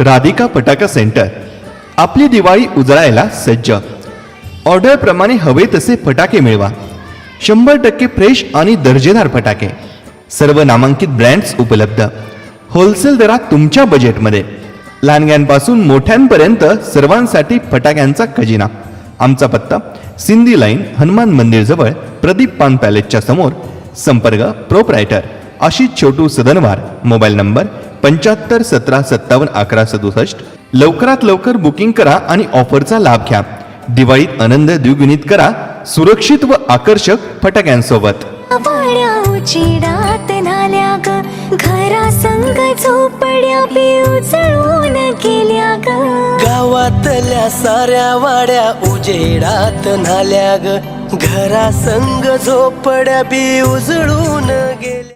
राधिका फटाका सेंटर. आपली दिवाळी उजळायला सज्ज. ऑर्डरप्रमाणे हवे तसे फटाके मिळवा. शंभर टक्के फ्रेश आणि दर्जेदार फटाके. सर्व नामांकित ब्रँड्स उपलब्ध. होलसेल दरात तुमच्या बजेटमध्ये. लहानग्यांपासून मोठ्यांपर्यंत सर्वांसाठी फटाक्यांचा खजिना. आमचा पत्ता सिंधी लाईन हनुमान मंदिरजवळ प्रदीप पान पॅलेसच्या समोर. संपर्क proprietor Ashish Chhotu Sadanwar mobile number पंच्याहत्तर सतरा सत्तावन्न अकरा सदुसष्ट. लवकरात लवकर बुकिंग करा आणि ऑफरचा लाभ घ्या. दिवाळीत आनंद द्विगुणित करा. सुरक्षित व आकर्षक फटाक्यांसोबत. घरा संग झोपड्या गेल्या ग. गावातल्या साऱ्या वाड्या उजेडात नाल्या ग. घरा संग झोपड्या बी उजळून गेल्या.